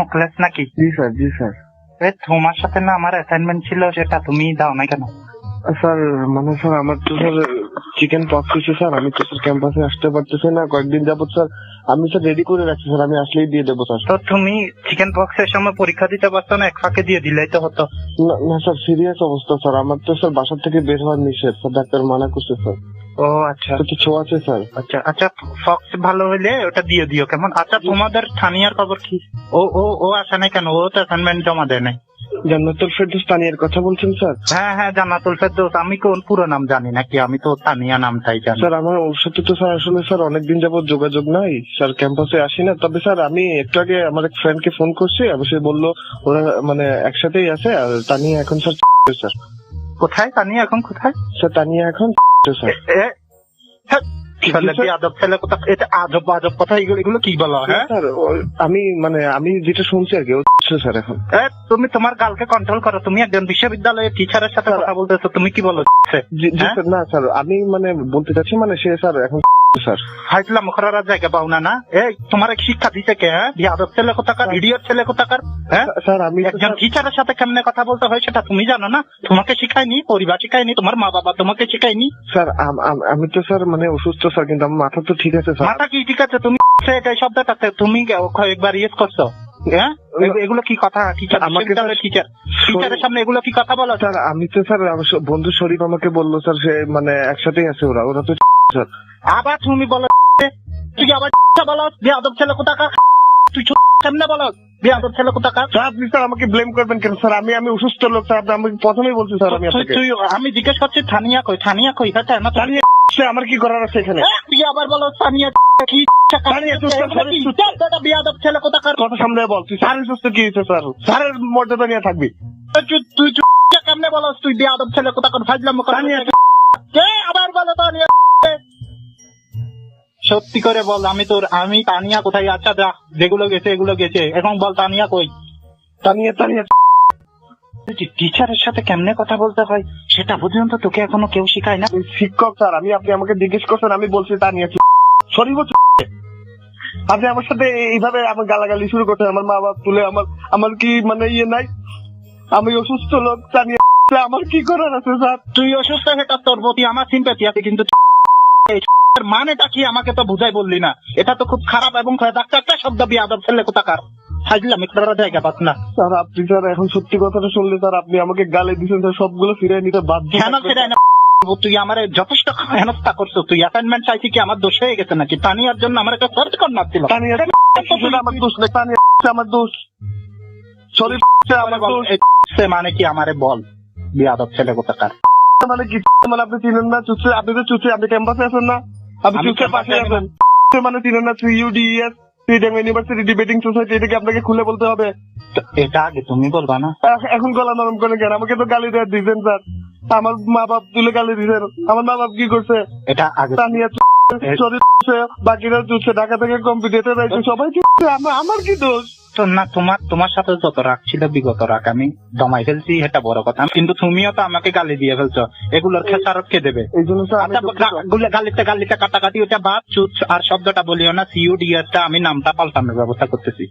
মুখলেস নাকি? জি স্যার জি স্যার। এ তোমার সাথে না আমার অ্যাসাইনমেন্ট ছিল সেটা তুমি দাও না কেন? স্যার মানে স্যার আমার তো স্যার চিকেন পক্স হয়েছে স্যার আমি তো স্যার ক্যাম্পাসে আসতে পারতেছি না কয়েকদিন যাবত স্যার আমি স্যার রেডি করে রাখছি স্যার আমি আসলেই দিয়ে দেবো স্যার। তো তুমি চিকেন পক্সের সময় পরীক্ষা দিতে পারতো না এক ফাঁকে দিয়ে দিলেই তো হতো। না না স্যার সিরিয়াস অবস্থা স্যার আমার তো স্যার বাসা থেকে বের হওয়ার নিষেধ স্যার ডাক্তার মানা করছে স্যার। ও আচ্ছা। তো ছোঁয়া আছে স্যার। আচ্ছা আচ্ছা ফক্স ভালো হইলে ওটা দিয়ে দিও কেমন? আচ্ছা তোমাদের স্থানীয় খবর কি? ও ও ও আসে নাই কেন? ও তো অ্যাসাইনমেন্ট জমা দেয় নাই। জান্নাতুল ফেরদৌস তানিয়ার কথা বলছেন স্যার? হ্যাঁ হ্যাঁ জান্নাতুল ফেরদৌস। আমি কোন পুরো নাম জানি নাকি আমি তো তানিয়া নামটাই জানি। স্যার আমার ওর সাথে তো স্যার আসলে স্যার অনেকদিন যাবত যোগাযোগ নাই। স্যার ক্যাম্পাসে আসি না। তবে স্যার আমি একটু আগে আমার এক ফ্রেন্ডকে ফোন করছি। আর সে বলল ওরা মানে একসাথেই আছে। আর তানিয়া এখন স্যার স্যার। কোথায়? তানিয়া এখন কোথায়? স্যার তানিয়া এখন আমি মানে আমি যেটা শুনছি আর কি স্যার এখন। তুমি তোমার গালকে কন্ট্রোল করো তুমি একজন বিশ্ববিদ্যালয়ের টিচারের সাথে কথা বলতেছো তুমি কি বলো? হ্যাঁ? না স্যার আমি মানে বলতে চাচ্ছি মানে সে স্যার এখন স্যার। জায়গা না এই তোমার শিক্ষা দিতে কে হ্যাঁ? বিয়াদব ছেলে কোথাকার ইডিয়ট ছেলে কোথাকার হ্যাঁ? স্যার আমি তো একজন টিচারের সাথে কেমনে কথা বলতে হয় সেটা তুমি জানো না? তোমাকে শিখায়নি পরিবার শিখায়নি তোমার মা বাবা তোমাকে শিখায়নি? স্যার আম- তো স্যার মানে অসুস্থ স্যার কিন্তু আমার মাথা তো ঠিক আছে স্যার। মাথা কি ঠিক আছে? তুমি এটা এই শব্দটাতে তুমি একবার ইয়েস করছ হ্যাঁ? এগুলো কি কথা? টিচার আমাকে টিচার টিচারের সামনে এগুলো কি কথা বলো? স্যার আমি তো স্যার বন্ধু শরীফ আমাকে বলল স্যার সে মানে একসাথেই আছে ওরা। ওরা তো স্যার। আবার তুমি বলো তুই আবার বলো বিয়াদব ছেলে কোথাকার? তুই কেমনে বলো? বিয়াদব ছেলে কোথাকার? স্যার আপনি স্যার আমাকে ব্লেম করবেন কেন? স্যার আমি আমি অসুস্থ লোক স্যার আপনি আমাকে প্রথমেই বলছি স্যার আমি তুই- আপনাকে। তুই আমি জিজ্ঞেস করছি থানিয়া কই? থানিয়া কই? হ্যাঁ না সে আমার কি করার আছে এখানে? তুই আবার বলো থানিয়া কি থানিয়া, বিয়াদব ছেলে কোথাকার? কথা সামনে বল তুই স্যারের সুস্থ কি হয়েছে স্যার? স্যারের মর্যাদা নিয়ে থাকবি। তুই কেমনে বলো? তুই বিয়াদব ছেলে কোথাকার? ফাজলাম তানিয়া, কে আবার বলো তানিয়া সত্যি করে বল আমি তোর আমি তানিয়া কোথায়? আচ্ছা যা যেগুলো গেছে এগুলো গেছে। এখন বল তানিয়া কই? তানিয়া তানিয়া। টিচারের সাথে কেমনে কথা বলতে হয়? সেটা পর্যন্ত তোকে এখনও কেউ শিখায় না। শিক্ষক স্যার আমি আপনি আমাকে জিজ্ঞেস করছেন আমি বলছি তানিয়া হচ্ছে আপনি আমার সাথে এইভাবে আমার গালাগালি শুরু করছেন আমার মা বাবা তুলে আমার আমার কি মানে ইয়ে নাই? আমি অসুস্থ লোক তানিয়া আমার কি করার আছে স্যার? তুই অসুস্থ সেটা তোর প্রতি আমার সিম্পাতি আছে কিন্তু মানেটা কি আমাকে তো বুঝাই বললি না? এটা তো খুব খারাপ এবং শব্দ বিয়াদব ছেলে কোথাকার? হাজলাম একটা জায়গা পাস না। স্যার আপনি স্যার এখন সত্যি কথাটা শুনলে স্যার আপনি আমাকে গালে দিচ্ছেন স্যার সবগুলো ফিরে নিতে বাধ্য কেন। না তুই আমার যথেষ্ট হেনস্থা করছ। তুই অ্যাসাইনমেন্ট চাইছি কি আমার দোষ হয়ে গেছে নাকি? তানিয়ার জন্য আমার একটা সার্চ কর না ছিল আমার দোষ না তানিয়া আমার দোষ। শরীফ আমার দোষ মানে কি আমারে বল? বিয়াদব ছেলে কোথাকার? মানে কি? মানে আপনি চিনেন না চুচে আপনি তো চুচে আপনি ক্যাম্পাসে আছেন না? আপনি চুচে পাশে আছেন। মানে চিনেন না CUDS freedom university debating society এটা কি আপনাকে খুলে বলতে হবে। এটা আগে তুমি বলবা না? এখন গলা নরম করে কেন? আমাকে তো গালি দেওয়া দিয়েছেন স্যার। আমার মা বাপ তুলে গালি দিয়েছেন আমার মা বাপ কি করছে? এটা আগে তানিয়া বাকিরা চুষছে ঢাকা থেকে কম্পিউটার রাখছে সবাই আমার আমার কি দোষ? তো না তোমার তোমার সাথে যত রাগ ছিল বিগত রাগ আমি দমাই ফেলছি এটা বড় কথা। কিন্তু তুমিও তো আমাকে গালি দিয়ে ফেলছো। এগুলোর খেসারত কে দেবে? আচ্ছা, গালিতে গালিতে কাটাকাটি ওটা বাদ চুচ আর শব্দটা বলিও না। সিইউডিএস টা আমি নামটা পাল্টানোর ব্যবস্থা করতেছি।